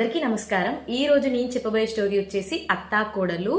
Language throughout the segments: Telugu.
అందరికీ నమస్కారం. ఈ రోజు నేను చెప్పబోయే స్టోరీ వచ్చేసి అత్తా కోడలు.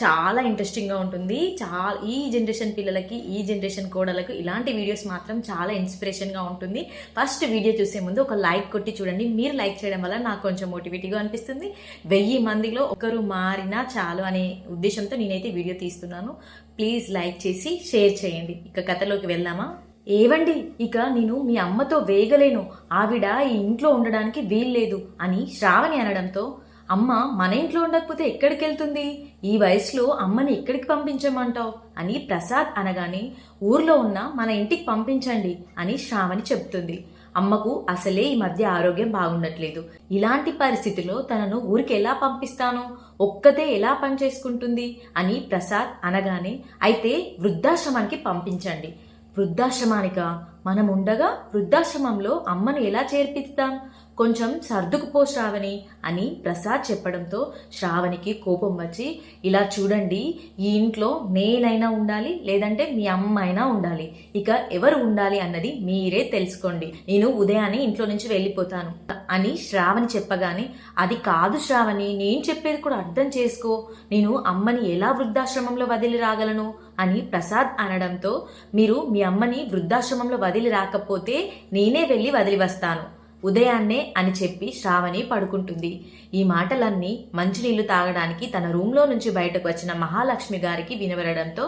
చాలా ఇంట్రెస్టింగ్గా ఉంటుంది. చాలా ఈ జనరేషన్ పిల్లలకి ఈ జనరేషన్ కోడలకు ఇలాంటి వీడియోస్ మాత్రం చాలా ఇన్స్పిరేషన్గా ఉంటుంది. ఫస్ట్ వీడియో చూసే ముందు ఒక లైక్ కొట్టి చూడండి. మీరు లైక్ చేయడం వల్ల నాకు కొంచెం మోటివేటివ్గా అనిపిస్తుంది. వెయ్యి మందిలో ఒకరు మారినా చాలు అనే ఉద్దేశంతో నేనైతే వీడియో తీస్తున్నాను. ప్లీజ్ లైక్ చేసి షేర్ చేయండి. ఇక కథలోకి వెళ్దామా? ఏవండి? ఇక నేను మీ అమ్మతో వేగలేను. ఆవిడ ఈ ఇంట్లో ఉండడానికి వీల్లేదు అని శ్రావణి అనడంతో అమ్మ మన ఇంట్లో ఉండకపోతే ఎక్కడికి వెళ్తుంది ఈ వయసులో అమ్మని ఎక్కడికి పంపించమంటావు? అని ప్రసాద్ అనగానే ఊర్లో ఉన్న మన ఇంటికి పంపించండి అని శ్రావణి చెప్తుంది. అమ్మకు అసలే ఈ మధ్య ఆరోగ్యం బాగుండట్లేదు. ఇలాంటి పరిస్థితిలో తనను ఊరికి ఎలా పంపిస్తాను? ఒక్కతే ఎలా పనిచేసుకుంటుంది అని ప్రసాద్ అనగానే అయితే వృద్ధాశ్రమానికి పంపించండి. వృద్ధాశ్రమానిక? మనం ఉండగా వృద్ధాశ్రమంలో అమ్మను ఎలా చేర్పిస్తాం? కొంచెం సర్దుకుపో శ్రావణి అని ప్రసాద్ చెప్పడంతో శ్రావణికి కోపం వచ్చి ఇలా చూడండి ఈ ఇంట్లో నేనైనా ఉండాలి లేదంటే మీ అమ్మ అయినా ఉండాలి. ఇక ఎవరు ఉండాలి అన్నది మీరే తెలుసుకోండి. నేను ఉదయాన్నే ఇంట్లో నుంచి వెళ్ళిపోతాను అని శ్రావణి చెప్పగానే అది కాదు శ్రావణి నేను చెప్పేది కూడా అర్థం చేసుకో. నేను అమ్మని ఎలా వృద్ధాశ్రమంలో వదిలి రాగలను? అని ప్రసాద్ అనడంతో మీరు మీ అమ్మని వృద్ధాశ్రమంలో వదిలి రాకపోతే నేనే వెళ్ళి వదిలి వస్తాను. ఉదయాన్నే అని చెప్పి శ్రావణి పడుకుంటుంది. ఈ మాటలన్నీ మంచినీళ్ళు తాగడానికి తన రూమ్లో నుంచి బయటకు వచ్చిన మహాలక్ష్మి గారికి వినబడడంతో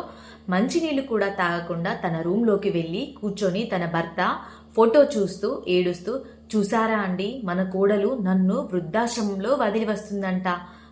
మంచినీళ్ళు కూడా తాగకుండా తన రూమ్లోకి వెళ్ళి కూర్చొని తన భర్త ఫోటో చూస్తూ ఏడుస్తూ చూసారా అండి మన కోడలు నన్ను వృద్ధాశ్రమంలో వదిలి వస్తుందంట.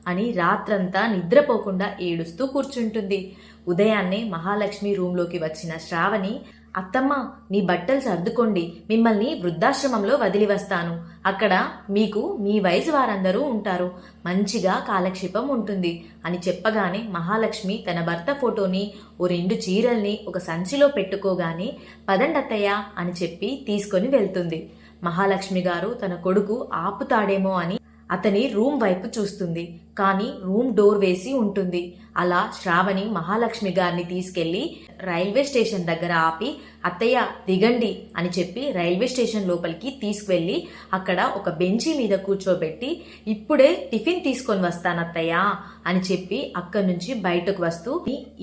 అని రాత్రంతా నిద్రపోకుండా ఏడుస్తూ కూర్చుంటుంది. ఉదయాన్నే మహాలక్ష్మి రూంలోకి వచ్చిన శ్రావణి అత్తమ్మ నీ బట్టలు సర్దుకోండి. మిమ్మల్ని వృద్ధాశ్రమంలో వదిలి వస్తాను అక్కడ మీకు మీ వయసు వారందరూ ఉంటారు. మంచిగా కాలక్షేపం ఉంటుంది అని చెప్పగానే మహాలక్ష్మి తన భర్త ఫోటోని ఓ రెండు చీరల్ని ఒక సంచిలో పెట్టుకోగానే పదండత్తయ్య అని చెప్పి తీసుకొని వెళ్తుంది. మహాలక్ష్మి గారు తన కొడుకు ఆపుతాడేమో అని అతని రూమ్ వైపు చూస్తుంది. కానీ రూమ్ డోర్ వేసి ఉంటుంది. అలా శ్రావణి మహాలక్ష్మి గారిని తీసుకెళ్ళి రైల్వే స్టేషన్ దగ్గర ఆపి అత్తయ్య దిగండి అని చెప్పి రైల్వే స్టేషన్ లోపలికి తీసుకువెళ్ళి అక్కడ ఒక బెంచి మీద కూర్చోబెట్టి ఇప్పుడే టిఫిన్ తీసుకొని వస్తాను అత్తయ్య అని చెప్పి అక్కడి నుంచి బయటకు వస్తూ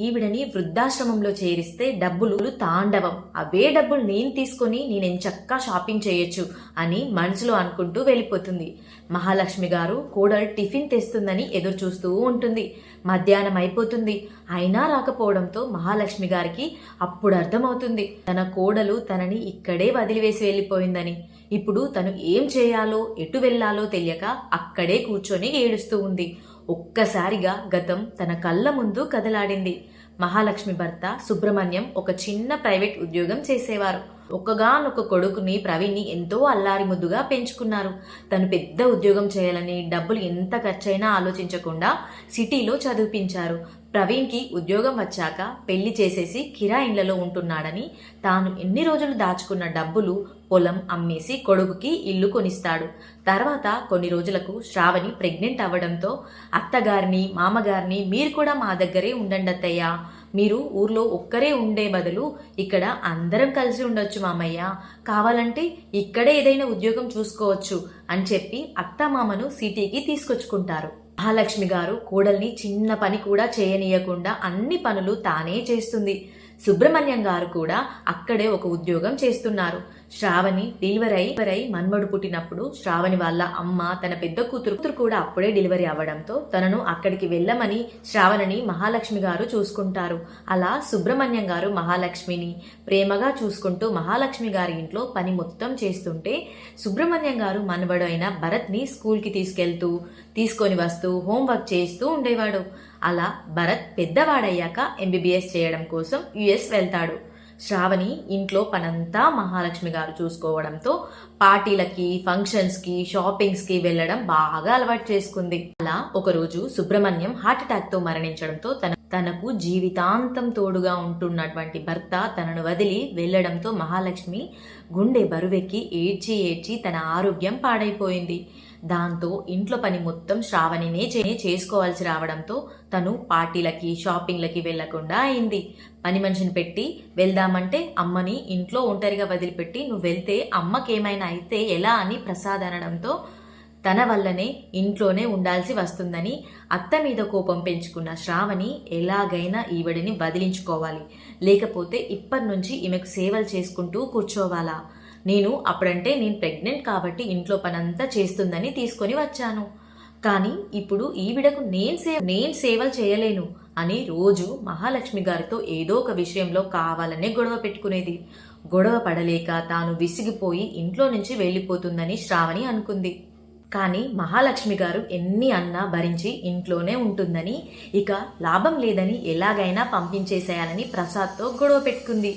ఈవిడని వృద్ధాశ్రమంలో చేరిస్తే డబ్బులు తాండవం. అవే డబ్బులు నేను తీసుకొని నేను చక్కగా షాపింగ్ చేయొచ్చు అని మనసులో అనుకుంటూ వెళ్ళిపోతుంది. మహాలక్ష్మి గారు కోడలు టిఫిన్ తెస్తుందని ఎదురు చూస్తూ ఉంటుంది. మధ్యాహ్నం అయిపోతుంది. అయినా రాకపోవడంతో మహాలక్ష్మి గారికి అప్పుడు అర్థమవుతుంది. తన కోడలు తనని ఇక్కడే వదిలివేసి వెళ్ళిపోయిందని. ఇప్పుడు తను ఏం చేయాలో ఎటు వెళ్ళాలో తెలియక అక్కడే కూర్చొని ఏడుస్తూ ఉంది. ఒక్కసారిగా గతం తన కళ్ళ ముందు కదలాడింది. మహాలక్ష్మి భర్త సుబ్రహ్మణ్యం ఒక చిన్న ప్రైవేట్ ఉద్యోగం చేసేవారు. ఒక్కగానొక్క కొడుకుని ప్రవీణ్ని ఎంతో అల్లారి ముద్దుగా పెంచుకున్నారు. తను పెద్ద ఉద్యోగం చేయాలని డబ్బులు ఎంత ఖర్చైనా ఆలోచించకుండా సిటీలో చదివిపించారు. ప్రవీణ్కి ఉద్యోగం వచ్చాక పెళ్ళి చేసేసి కిరా ఇండ్లలో ఉంటున్నాడని తాను ఎన్ని రోజులు దాచుకున్న డబ్బులు పొలం అమ్మేసి కొడుకుకి ఇల్లు కొనిస్తాడు. తర్వాత కొన్ని రోజులకు శ్రావణి ప్రెగ్నెంట్ అవ్వడంతో అత్తగారిని మామగారిని మీరు కూడా మా దగ్గరే ఉండండి అత్తయ్యా మీరు ఊర్లో ఒక్కరే ఉండే బదులు ఇక్కడ అందరం కలిసి ఉండొచ్చు మామయ్య. కావాలంటే ఇక్కడే ఏదైనా ఉద్యోగం చూసుకోవచ్చు అని చెప్పి అత్తమామను సిటీకి తీసుకొచ్చుకుంటారు. మహాలక్ష్మి గారు కోడల్ని చిన్న పని కూడా చేయనీయకుండా అన్ని పనులు తానే చేస్తుంది. సుబ్రహ్మణ్యం గారు కూడా అక్కడే ఒక ఉద్యోగం చేస్తున్నారు. శ్రావణి డెలివరీ అయి మన్మడు పుట్టినప్పుడు శ్రావణి వాళ్ళ అమ్మ తన పెద్ద కూతురు కూతురు కూడా అప్పుడే డెలివరీ అవ్వడంతో తనను అక్కడికి వెళ్ళమని శ్రావణిని మహాలక్ష్మి గారు చూసుకుంటారు. అలా సుబ్రహ్మణ్యం గారు మహాలక్ష్మిని ప్రేమగా చూసుకుంటూ మహాలక్ష్మి గారి ఇంట్లో పని మొత్తం చేస్తుంటే సుబ్రహ్మణ్యం గారు మనవడు అయిన భరత్ని స్కూల్కి తీసుకెళ్తూ తీసుకొని వస్తూ హోంవర్క్ చేస్తూ ఉండేవాడు. అలా భరత్ పెద్దవాడయ్యాక ఎంబీబీఎస్ చేయడం కోసం యుఎస్ వెళ్తాడు. శ్రావణి ఇంట్లో పనంతా మహాలక్ష్మి గారు చూసుకోవడంతో పార్టీలకి ఫంక్షన్స్కి షాపింగ్స్కి వెళ్ళడం బాగా అలవాటు చేసుకుంది. అలా ఒకరోజు సుబ్రహ్మణ్యం హార్ట్ మరణించడంతో తన తనకు జీవితాంతం తోడుగా ఉంటున్నటువంటి భర్త తనను వదిలి వెళ్ళడంతో మహాలక్ష్మి గుండె బరువెక్కి ఏడ్చి ఏడ్చి తన ఆరోగ్యం పాడైపోయింది. దాంతో ఇంట్లో పని మొత్తం శ్రావణినే చేసుకోవాల్సి రావడంతో తను పార్టీలకి షాపింగ్లకి వెళ్ళకుండా అయింది. పని మనిషిని పెట్టి వెళ్దామంటే అమ్మని ఇంట్లో ఒంటరిగా వదిలిపెట్టి నువ్వు వెళ్తే అమ్మకేమైనా అయితే ఎలా అని ప్రసాద్ అనడంతో తన వల్లనే ఇంట్లోనే ఉండాల్సి వస్తుందని అత్త మీద కోపం పెంచుకున్న శ్రావణి ఎలాగైనా ఈవిడిని వదిలించుకోవాలి. లేకపోతే ఇప్పటి నుంచి ఈమెకు సేవలు చేసుకుంటూ కూర్చోవాలా? నేను అప్పుడంటే నేను ప్రెగ్నెంట్ కాబట్టి ఇంట్లో పనంతా చేస్తుందని తీసుకొని వచ్చాను. కానీ ఇప్పుడు ఈవిడకు నేను సేవ నేను సేవలు చేయలేను అని రోజు మహాలక్ష్మి గారితో ఏదో ఒక విషయంలో కావాలనే గొడవ పెట్టుకునేది. గొడవ పడలేక తాను విసిగిపోయి ఇంట్లో నుంచి వెళ్ళిపోతుందని శ్రావణి అనుకుంది. కానీ మహాలక్ష్మి గారు ఎన్ని అన్నా భరించి ఇంట్లోనే ఉంటుందని ఇక లాభం లేదని ఎలాగైనా పంపించేసేయాలని ప్రసాద్తో గొడవ పెట్టుకుంది.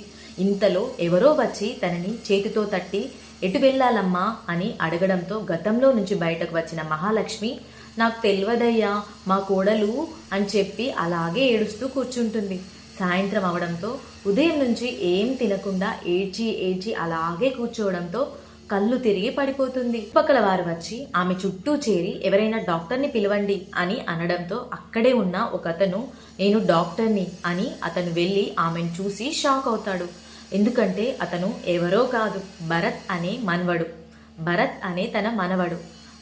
ఇంతలో ఎవరో వచ్చి తనని చేతితో తట్టి ఎటు వెళ్ళాలమ్మా అని అడగడంతో గతంలో నుంచి బయటకు వచ్చిన మహాలక్ష్మి నాకు తెలియదయ్యా మా కోడలు అని చెప్పి అలాగే ఏడుస్తూ కూర్చుంటుంది. సాయంత్రం అవడంతో ఉదయం నుంచి ఏం తినకుండా ఏడ్చి ఏడ్చి అలాగే కూర్చోవడంతో కళ్ళు తిరిగి పడిపోతుంది. పక్కల వారు వచ్చి ఆమె చుట్టూ చేరి ఎవరైనా డాక్టర్ని పిలవండి అని అనడంతో అక్కడే ఉన్న ఒక అతను నేను డాక్టర్ని అని అతను వెళ్ళి ఆమెను చూసి షాక్ అవుతాడు. ఎందుకంటే అతను ఎవరో కాదు. భరత్ అనే మనవడు. భరత్ అనే తన మనవడు.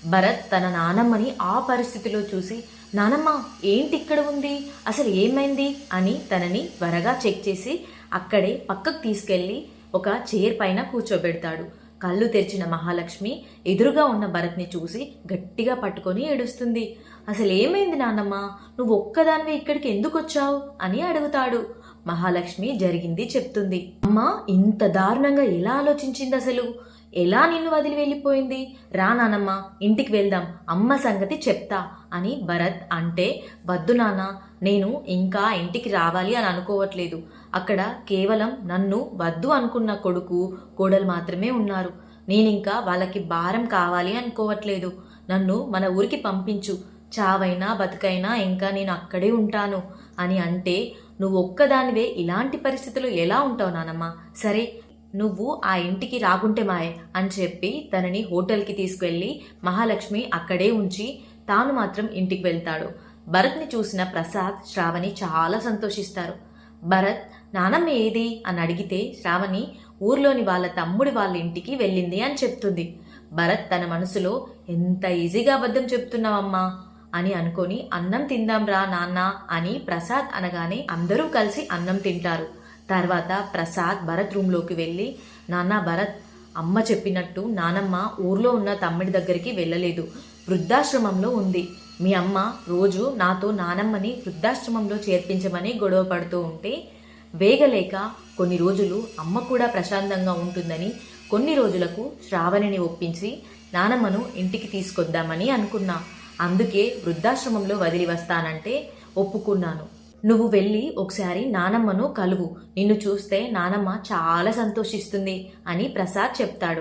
భరత్ తన నానమ్మని ఆ పరిస్థితిలో చూసి నానమ్మ ఏంటి ఇక్కడ ఉంది? అసలు ఏమైంది? అని తనని త్వరగా చెక్ చేసి అక్కడే పక్కకు తీసుకెళ్ళి ఒక చైర్ పైన కూర్చోబెడతాడు. కళ్ళు తెరిచిన మహాలక్ష్మి ఎదురుగా ఉన్న భరత్ని చూసి గట్టిగా పట్టుకొని ఏడుస్తుంది. అసలు ఏమైంది నాన్నమ్మ నువ్వు ఒక్కదానివే ఇక్కడికి ఎందుకు వచ్చావు అని అడుగుతాడు. మహాలక్ష్మి జరిగింది చెప్తుంది. అమ్మా ఇంత దారుణంగా ఎలా ఆలోచించింది అసలు? ఎలా నిన్ను వదిలి వెళ్ళిపోయింది? రా నానమ్మ ఇంటికి వెళ్దాం అమ్మ సంగతి చెప్తా అని భరత్ అంటే వద్దు నాన్న నేను ఇంకా ఇంటికి రావాలి అని అనుకోవట్లేదు. అక్కడ కేవలం నన్ను వద్దు అనుకున్న కొడుకు కోడలు మాత్రమే ఉన్నారు. నేనింకా వాళ్ళకి భారం కావాలి అనుకోవట్లేదు. నన్ను మన ఊరికి పంపించు. చావైనా బతుకైనా ఇంకా నేను అక్కడే ఉంటాను అని అంటే నువ్వు ఒక్కదానివే ఇలాంటి పరిస్థితులు ఎలా ఉంటావు నానమ్మ? సరే నువ్వు ఆ ఇంటికి రాకుంటే మాయే అని చెప్పి తనని హోటల్కి తీసుకెళ్ళి మహాలక్ష్మి అక్కడే ఉంచి తాను మాత్రం ఇంటికి వెళ్తాడు. భరత్ని చూసిన ప్రసాద్ శ్రావణి చాలా సంతోషిస్తారు. భరత్ నానమ్మ ఏది? అని అడిగితే శ్రావణి ఊర్లోని వాళ్ళ తమ్ముడి వాళ్ళ ఇంటికి వెళ్ళింది అని చెప్తుంది. భరత్ తన మనసులో ఎంత ఈజీగా అబద్ధం చెప్తున్నావమ్మా. అని అనుకొని అన్నం తిందాం రా నాన్న అని ప్రసాద్ అనగానే అందరూ కలిసి అన్నం తింటారు. తర్వాత ప్రసాద్ భరత్ రూమ్లోకి వెళ్ళి నాన్న భరత్ అమ్మ చెప్పినట్టు నానమ్మ ఊర్లో ఉన్న తమ్ముడి దగ్గరికి వెళ్ళలేదు. వృద్ధాశ్రమంలో ఉంది. మీ అమ్మ రోజు నాతో నానమ్మని వృద్ధాశ్రమంలో చేర్పించమని గొడవ పడుతూ ఉంటే వేగలేక కొన్ని రోజులు అమ్మ కూడా ప్రశాంతంగా ఉంటుందని కొన్ని రోజులకు శ్రావణిని ఒప్పించి నానమ్మను ఇంటికి తీసుకొద్దామని అనుకున్నా. అందుకే వృద్ధాశ్రమంలో వదిలి వస్తానంటే ఒప్పుకున్నాను. నువ్వు వెళ్ళి ఒకసారి నానమ్మను కలువు. నిన్ను చూస్తే నానమ్మ చాలా సంతోషిస్తుంది అని ప్రసాద్ చెప్తాడు.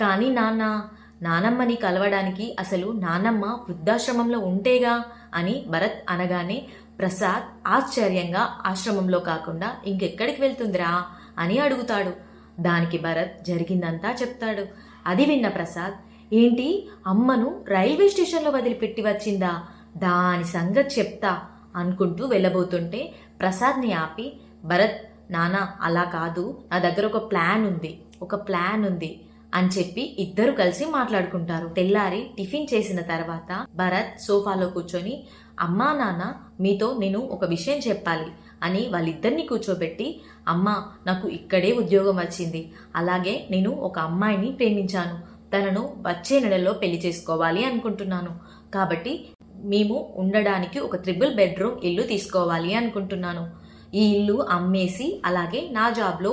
కానీ నాన్న నానమ్మని కలవడానికి అసలు నానమ్మ వృద్ధాశ్రమంలో ఉంటేగా అని భరత్ అనగానే ప్రసాద్ ఆశ్చర్యంగా ఆశ్రమంలో కాకుండా ఇంకెక్కడికి వెళ్తుందిరా అని అడుగుతాడు. దానికి భరత్ జరిగిందంతా చెప్తాడు. అది విన్న ప్రసాద్ ఏంటి? అమ్మను రైల్వే స్టేషన్లో వదిలిపెట్టి వచ్చిందా? దాని సంగతి చెప్తా అనుకుంటూ వెళ్ళబోతుంటే ప్రసాద్ని ఆపి భరత్ నానా అలా కాదు. నా దగ్గర ఒక ప్లాన్ ఉంది. ఒక ప్లాన్ ఉంది అని చెప్పి ఇద్దరు కలిసి మాట్లాడుకుంటారు. తెల్లారి టిఫిన్ చేసిన తర్వాత భరత్ సోఫాలో కూర్చొని అమ్మా నాన్న మీతో నేను ఒక విషయం చెప్పాలి అని వాళ్ళిద్దరిని కూర్చోబెట్టి అమ్మ నాకు ఇక్కడే ఉద్యోగం వచ్చింది. అలాగే నేను ఒక అమ్మాయిని ప్రేమించాను. తనను వచ్చే నెలలో పెళ్ళి చేసుకోవాలి అనుకుంటున్నాను. కాబట్టి మేము ఉండడానికి ఒక త్రిబుల్ బెడ్రూమ్ ఇల్లు తీసుకోవాలి అనుకుంటున్నాను. ఈ ఇల్లు అమ్మేసి అలాగే నా జాబ్లో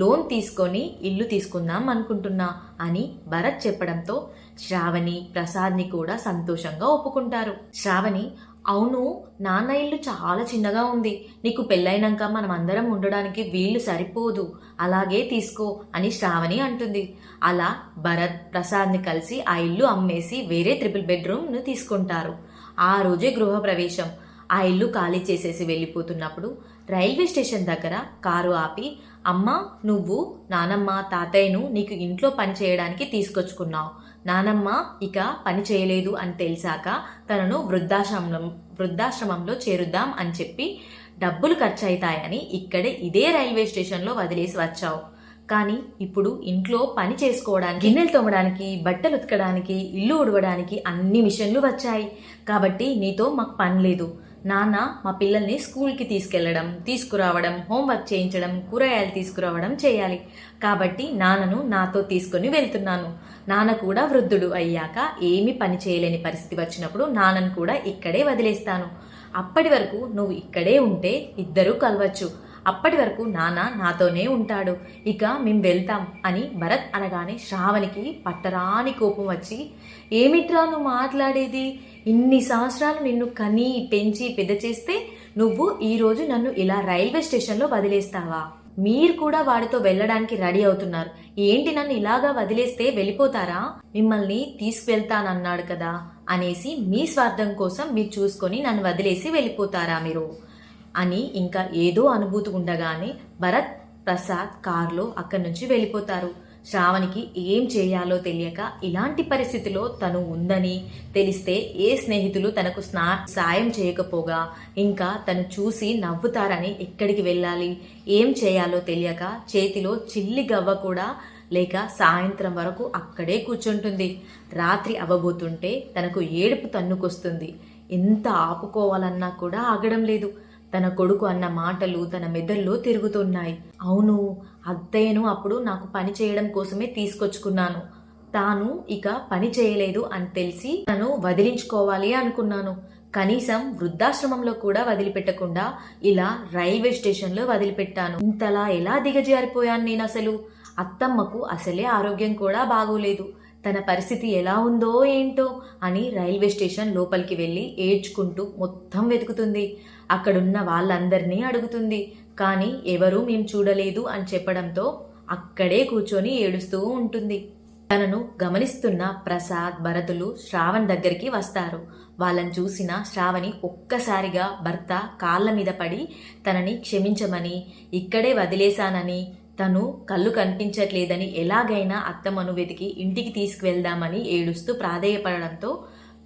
లోన్ తీసుకొని ఇల్లు తీసుకుందాం అనుకుంటున్నా అని భరత్ చెప్పడంతో శ్రావణి ప్రసాద్ని కూడా సంతోషంగా ఒప్పుకుంటారు. శ్రావణి అవును నాన్న ఇల్లు చాలా చిన్నగా ఉంది. నీకు పెళ్ళైనాక మనం అందరం ఉండడానికి వీళ్ళు సరిపోదు. అలాగే తీసుకో అని శ్రావణి అంటుంది. అలా భరత్ ప్రసాద్ని కలిసి ఆ ఇల్లు అమ్మేసి వేరే త్రిపుల్ బెడ్రూమ్ను తీసుకుంటారు. ఆ రోజే గృహప్రవేశం. ఆ ఇల్లు ఖాళీ చేసేసి వెళ్ళిపోతున్నప్పుడు రైల్వే స్టేషన్ దగ్గర కారు ఆపి అమ్మ నువ్వు నానమ్మ తాతయ్యను నీకు ఇంట్లో పని చేయడానికి తీసుకొచ్చుకున్నావు. నానమ్మ ఇక పని చేయలేదు అని తెలిసాక తనను వృద్ధాశ్రమం వృద్ధాశ్రమంలో చేరుద్దాం అని చెప్పి డబ్బులు ఖర్చు అవుతాయని ఇక్కడే ఇదే రైల్వే స్టేషన్లో వదిలేసి వచ్చావు. కానీ ఇప్పుడు ఇంట్లో పని చేసుకోవడానికి గిన్నెలు తోమడానికి బట్టలు ఉతకడానికి ఇల్లు ఉడవడానికి అన్ని మిషన్లు వచ్చాయి. కాబట్టి నీతో మాకు పని లేదు. నాన్న మా పిల్లల్ని స్కూల్కి తీసుకెళ్ళడం తీసుకురావడం హోంవర్క్ చేయించడం కూరగాయలు తీసుకురావడం చేయాలి. కాబట్టి నాన్నను నాతో తీసుకొని వెళ్తున్నాను. నాన్న కూడా వృద్ధుడు అయ్యాక ఏమీ పని చేయలేని పరిస్థితి వచ్చినప్పుడు నాన్నను కూడా ఇక్కడే వదిలేస్తాను. అప్పటి వరకు నువ్వు ఇక్కడే ఉంటే ఇద్దరూ కలవచ్చు. అప్పటి వరకు నాన్న నాతోనే ఉంటాడు. ఇక మేం వెళ్తాం అని భరత్ అనగానే శ్రావణికి పట్టరాని కోపం వచ్చి ఏమిట్రా నువ్వు మాట్లాడేది? ఇన్ని సంవత్సరాలు నిన్ను కని పెంచి పెద్ద చేస్తే నువ్వు ఈరోజు నన్ను ఇలా రైల్వే స్టేషన్లో వదిలేస్తావా? మీరు కూడా వాడితో వెళ్ళడానికి రెడీ అవుతున్నారు. ఏంటి నన్ను ఇలాగా వదిలేస్తే వెళ్ళిపోతారా? మిమ్మల్ని తీసుకువెళ్తానన్నాడు కదా అనేసి మీ స్వార్థం కోసం మీరు చూసుకొని నన్ను వదిలేసి వెళ్ళిపోతారా మీరు? అని ఇంకా ఏదో అనుభూతి ఉండగానే భరత్ ప్రసాద్ కారులో అక్కడి నుంచి వెళ్ళిపోతారు. శ్రావణికి ఏం చేయాలో తెలియక ఇలాంటి పరిస్థితిలో తను ఉందని తెలిస్తే ఏ స్నేహితులు తనకు స్నా సాయం చేయకపోగా ఇంకా తను చూసి నవ్వుతారని ఎక్కడికి వెళ్ళాలి? ఏం చేయాలో తెలియక చేతిలో చిల్లి గవ్వ కూడా లేక సాయంత్రం వరకు అక్కడే కూర్చుంటుంది. రాత్రి అవ్వబోతుంటే తనకు ఏడుపు తన్నుకొస్తుంది. ఎంత ఆపుకోవాలన్నా కూడా ఆగడం లేదు. తన కొడుకు అన్న మాటలు తన మెదల్లో తిరుగుతున్నాయి. అవును అత్తయ్యను అప్పుడు నాకు పని చేయడం కోసమే తీసుకొచ్చుకున్నాను. తాను ఇక పని చేయలేదు అని తెలిసి తను వదిలించుకోవాలి అనుకున్నాను. కనీసం వృద్ధాశ్రమంలో కూడా వదిలిపెట్టకుండా ఇలా రైల్వే స్టేషన్లో వదిలిపెట్టాను. ఇంతలా ఎలా దిగజారిపోయాను నేను అసలు? అత్తమ్మకు అసలే ఆరోగ్యం కూడా బాగోలేదు. తన పరిస్థితి ఎలా ఉందో ఏంటో అని రైల్వే స్టేషన్ లోపలికి వెళ్ళి ఏడ్చుకుంటూ మొత్తం వెతుకుతుంది. అక్కడున్న వాళ్ళందరినీ అడుగుతుంది. కానీ ఎవరూ మేము చూడలేదు అని చెప్పడంతో అక్కడే కూర్చొని ఏడుస్తూ ఉంటుంది. తనను గమనిస్తున్న ప్రసాద్ భరతులు శ్రావణ్ దగ్గరికి వస్తారు. వాళ్ళని చూసిన శ్రావణి ఒక్కసారిగా భర్త కాళ్ళ మీద పడి తనని క్షమించమని ఇక్కడే వదిలేశానని తను కళ్ళు కనిపించట్లేదని ఎలాగైనా అత్తమ్మను వెతికి ఇంటికి తీసుకువెళ్దామని ఏడుస్తూ ప్రాధేయపడడంతో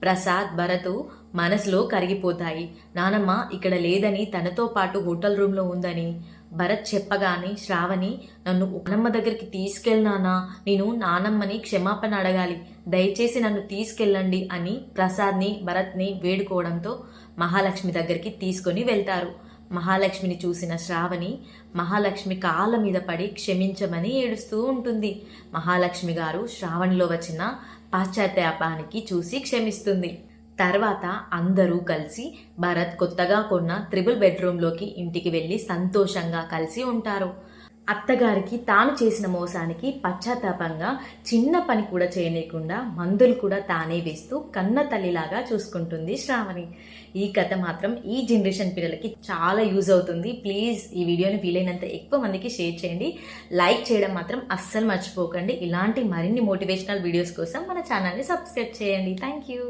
ప్రసాద్ భరతు మనసులో కరిగిపోతాయి. నానమ్మ ఇక్కడ లేదని తనతో పాటు హోటల్ రూమ్లో ఉందని భరత్ చెప్పగానే శ్రావణి నన్ను నానమ్మ దగ్గరికి తీసుకెళ్ళినానా నేను నానమ్మని క్షమాపణ అడగాలి. దయచేసి నన్ను తీసుకెళ్ళండి అని ప్రసాద్ని భరత్ని వేడుకోవడంతో మహాలక్ష్మి దగ్గరికి తీసుకొని వెళ్తారు. మహాలక్ష్మిని చూసిన శ్రావణి మహాలక్ష్మి కాళ్ళ మీద పడి క్షమించమని ఏడుస్తూ ఉంటుంది. మహాలక్ష్మి గారు శ్రావణిలో వచ్చిన పాశ్చాత్యాపానికి చూసి క్షమిస్తుంది. తర్వాత అందరూ కలిసి భరత్ కొత్తగా కొన్న త్రిబుల్ బెడ్రూమ్లోకి ఇంటికి వెళ్ళి సంతోషంగా కలిసి ఉంటారు. అత్తగారికి తాను చేసిన మోసానికి పశ్చాత్తాపంగా చిన్న పని కూడా చేయలేకుండా మందులు కూడా తానే వేస్తూ కన్న తల్లిలాగా చూసుకుంటుంది శ్రావణి. ఈ కథ మాత్రం ఈ జనరేషన్ పిల్లలకి చాలా యూజ్ అవుతుంది. ప్లీజ్ ఈ వీడియోని వీలైనంత ఎక్కువ మందికి షేర్ చేయండి. లైక్ చేయడం మాత్రం అస్సలు మర్చిపోకండి. ఇలాంటి మరిన్ని మోటివేషనల్ వీడియోస్ కోసం మన ఛానల్ని సబ్స్క్రైబ్ చేయండి. Thank you.